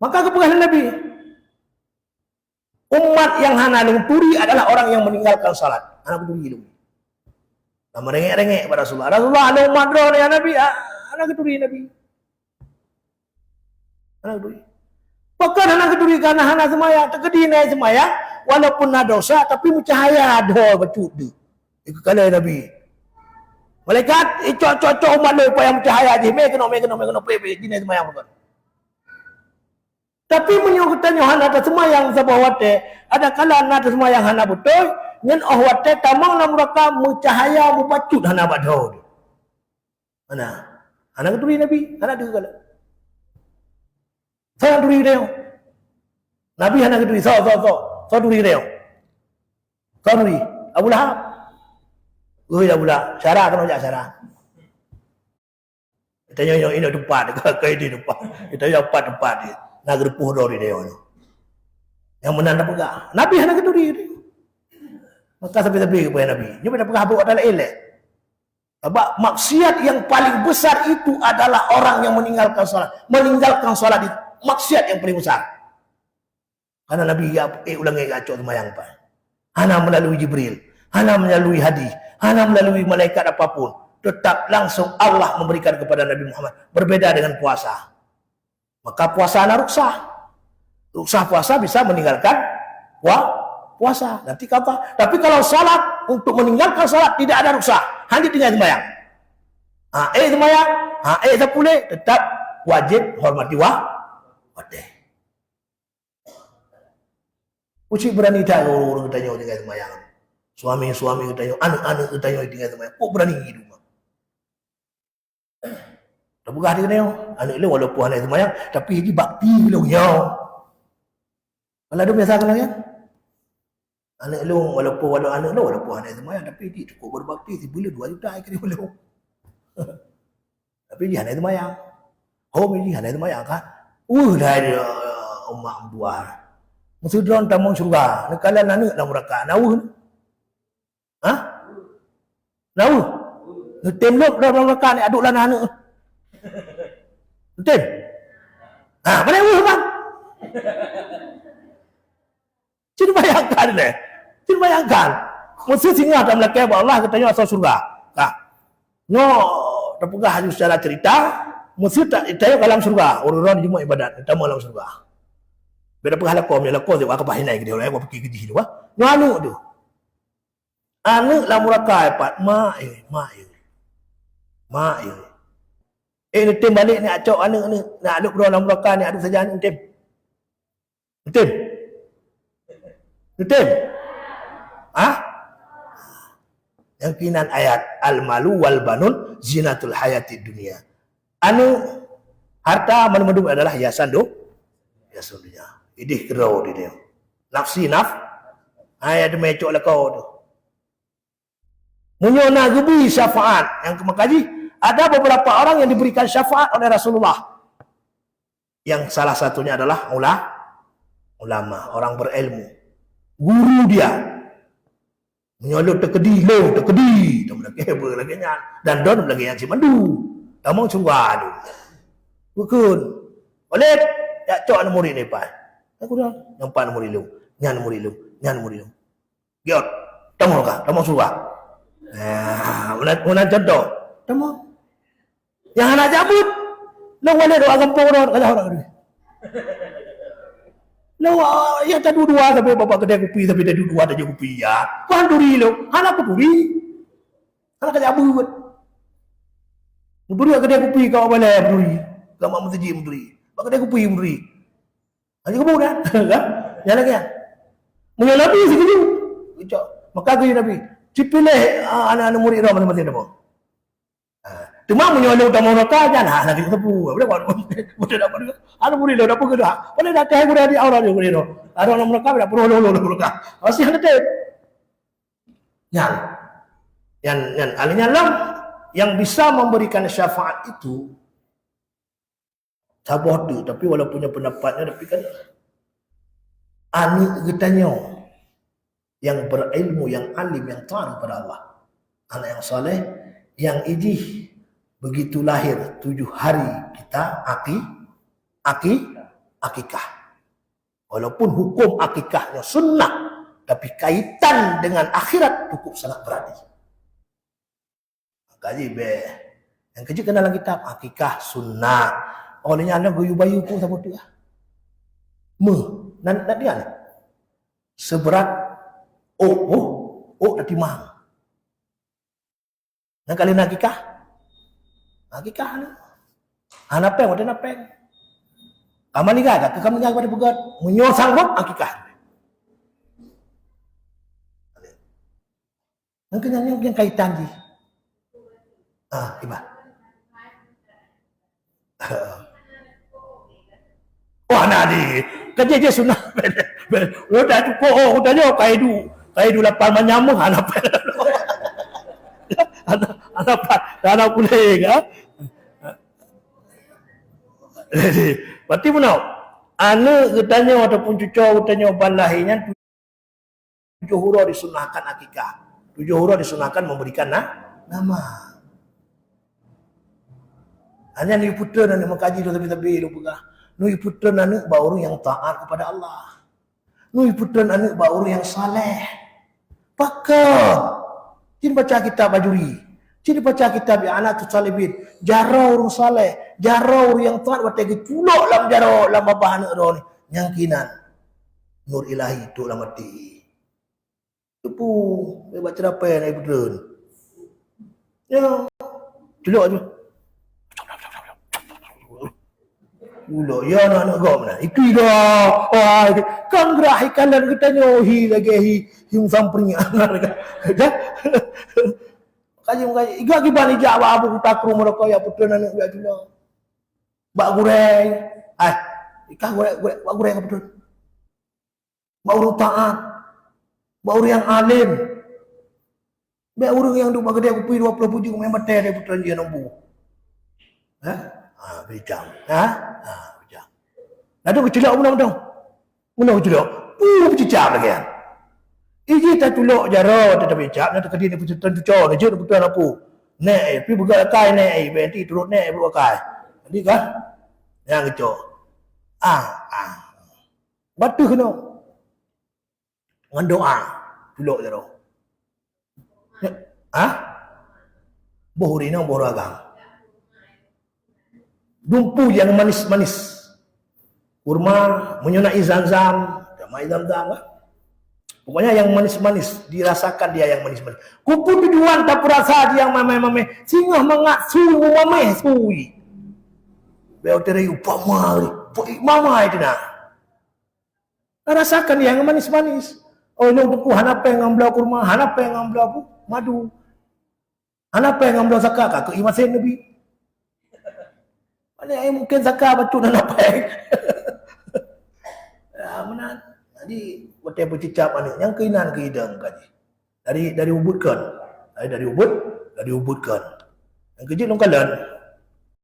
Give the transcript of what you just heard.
Maka kepegangan Nabi. Umat yang hana turi adalah orang yang meninggalkan salat. Anak turi itu. Nama rengek-rengek pada Rasulullah. Rasulullah ada umat drone ya Nabi. Ah, anak turi Nabi. Anak turi. Bahkan anak turi karena hana semaya. Terkedi naik semaya. Walaupun ada dosa. Tapi mencahaya ada becut tu. Itu kala Nabi. Malaikat, cocok-cocok umat lu yang mencahaya je. Mereka kena, mereka kena, mereka kena. Pergi, pergi, semayang. Bukan. Tapi menyuruh hana atas semayang sabah wate. Ada kala hana atas semayang hana betul. Ngan oh wate tamang nam mereka mencahaya membacut hana badau. Mana? Hana keturi Nabi. Hana tu kala. Saya keturi dia. Nabi hana keturi. So, so, so. So keturi dia. So keturi. Abu Lahab. Ui Abu Lahab. Syarah kan ojak syarah. Kita nyonya ini tempat. Kaya di tempat. Kita nyonya tempat tempat dia nak gerupuh dari dia ni. Yang menanda pegang. Nabi hendak keduri dia. Maka sampai-sampai kepada Nabi. Dia pada pegang buat adalah elek. Sebab maksiat yang paling besar itu adalah orang yang meninggalkan solat. Meninggalkan solat itu maksiat yang paling besar. Karena Nabi ya, eh ulangi kacau semayang apa. Hana melalui Jibril. Hana melalui hadis. Hana melalui malaikat apapun. Tetap langsung Allah memberikan kepada Nabi Muhammad. Berbeda dengan puasa. Maka puasa anak ruksah. Ruksah puasa bisa meninggalkan wah, puasa. Nanti kata, tapi kalau salat untuk meninggalkan salat tidak ada ruksah. Hanya tinggal sembahyang. Ha, eh sembahyang, ha, eh sepuluh tetap wajib hormati wah, wadih. Uci berani tak orang tanya tinggal sembahyang. Suami-suami tanya, anak-anak tanya tinggal sembahyang. Kok berani hidup? Tak berah dia kena Anak dia walaupun anak semayang Tapi dia bakti bila punya Kalau ada biasa kena kan Anak lu walaupun walaupun anak lu walaupun anak semayang Tapi dia cukup berbakti Si bila dua juta Akhirnya boleh Tapi dia anak semayang Home ini anak semayang kan Uh dah ada Umat buah. Mesti dia orang tamang surga Nekalan anak dalam mereka Nawu Hah? Nawu Ngetem lu dalam mereka ni Aduk lah anak Betul? Ha, mana yang bang? Cuba bayangkan deh. Cuba bayangkan. Mesti singa dalam belakang Allah katanya asal surga. Ha. No, terpegah hanya secara cerita, mesti tak ditanya dalam surga. Orang-orang di ibadat, kita dalam surga. Beda pegah lakom, ya lakom, dia pakai hinai dia, orang pergi ke sini, wah. No anu tu. Anu lah murakai pat, ma eh, ma eh. Ma eh. Eh ni tim balik ni acok anak ni nak aduk bro dalam belakang ni aduk saja ni tim. Tim. Tim. Ha? Yang kinan ayat al-malu wal banun zinatul hayati dunia. Anu harta menemudum adalah hiasan do hiasan dunia. Idih kerau di dia. Nafsi naf. Ayat mecok lah kau tu. Munyona gubi syafaat yang kemakaji ada beberapa orang yang diberikan syafaat oleh Rasulullah. Yang salah satunya adalah ulama, ulama, orang berilmu. Guru dia menyolot terkedi, lo tak boleh kebel lagi dan don lagi yang cimandu. Tamang cungga tu. Bukan. Boleh ya cok anu murid ni pak. Aku dah nampak anu murid lu, nyan murid lu, nyan murid lu. Giot, tamu ka, tamu suka. Nah, mana mana contoh? Tamu. Yang nak cabut. Lo wala doa kampung orang kata orang ni. Lo ya tak dua tapi bapak kedai kopi tapi dia dua ada kopi ya. Kan duri lo. Anak aku duri. Anak kerja cabut. Beri kedai kopi kau boleh beri. Kau mak masjid beri. Bapak kedai kopi beri. Aja kamu dah. Kan? Ya lagi ya. Mungkin Nabi segitu. Maka tu Nabi. Cipileh ah, anak-anak murid Rahman mati dah. Cuma menyolong utama mereka aja nah nanti ketemu. Boleh buat boleh dapat juga. Ada boleh lo dapat juga. Boleh dah teh boleh di orang juga boleh lo. Ada orang mereka tidak perlu lo lo mereka. Masih ada teh. Yang yang yang alinya lam yang bisa memberikan syafaat itu sabah tu tapi walaupun punya pendapatnya tapi kan ani getanya yang berilmu yang alim yang tahu pada Allah anak yang soleh yang ijih begitu lahir tujuh hari kita aki aki akikah. Walaupun hukum akikahnya sunnah, tapi kaitan dengan akhirat cukup sangat berani. Kaji be. Yang kerja kena dalam kitab akikah sunnah. Olehnya anda guyu bayu pun sama tu lah. Me, nan nak dia ni. Seberat oh oh oh dah timang. Dan kali nak akikah? Akikah ni. Anapeng, ada napeng. Kamu ni kan, kamu ni kepada pegat. Menyosang pun akikah. Yang kena yang kaitan ni. Ah, iba. Wah, nadi. Kerja dia sunnah. Udah oh, udah dia kaidu. Kaidu lapan menyamuk anak. Anak anak anak kuling ah. Jadi, berarti mana? Anak ketanya ataupun cucu ketanya balahnya tujuh huruf disunahkan akikah. Tujuh huruf disunahkan memberikan nah, nama. Hanya ni putra dan mengkaji tu tapi-tapi lu pegah. Nui putra anak baru yang taat kepada Allah. Nui putra anak baru yang saleh. Pakar. Jadi baca kitab bajuri. Jadi baca kitab yang anak tu salibin. Jarau orang saleh. Jarau orang yang taat. Wata ke culok dalam jarau. Dalam bapa anak dia ni. Nyangkinan. Nur ilahi tu dalam mati. Tupu. Dia baca apa yang ni. Ya. Culok je. Ulo, ya anak-anak kau mana? Itu dah. Oh, kan gerah ikan dan kita nyohi lagi hi him sampring anak. Dah. Kaji kaji. Iga kiban ija wa abu takru mereka ya putra anak ya tuna. Bak goreng. Ah, ikan goreng goreng bak goreng betul? Bak urut taat. Urut yang alim. Bak urut yang duk bagade kopi 20 puji memang mate dia putra dia nombu. Ha? Ha, bijang. Ada kecelak pun dah. Mana kecelak? Uh, bercicap lagi kan. Iji tak tuluk jara tak becak nak kedi ni tuan cucor ni je putu apa. Nek pi buka kai nek berarti turut nek buka kai. Jadi kan yang keco. Ah ah. Batu kena. Dengan doa tuluk jara. Ha? Bohri ni bohri agama dumpu yang manis-manis. Kurma menyunai zam-zam, damai zam-zam. Kan? Pokoknya yang manis-manis, dirasakan dia yang manis-manis. Kupu tujuan tak perasa dia yang mame-mame. Singa mengat suhu mame suwi. Beo tere upama, mama itu nak. Rasakan dia yang manis-manis. Oh, ini buku hanapa yang ngambil kurma, hanapa yang ngambil madu. Hanapa yang ngambil zakat, ke imasen Nabi. Mana yang mungkin zakat batu dan apa ya, mana? Jadi, betul bercicap mana? Yang keinan ke hidang kaji. Dari dari ubudkan. Dari, ubud, dari ubudkan. Yang kecil longkalan.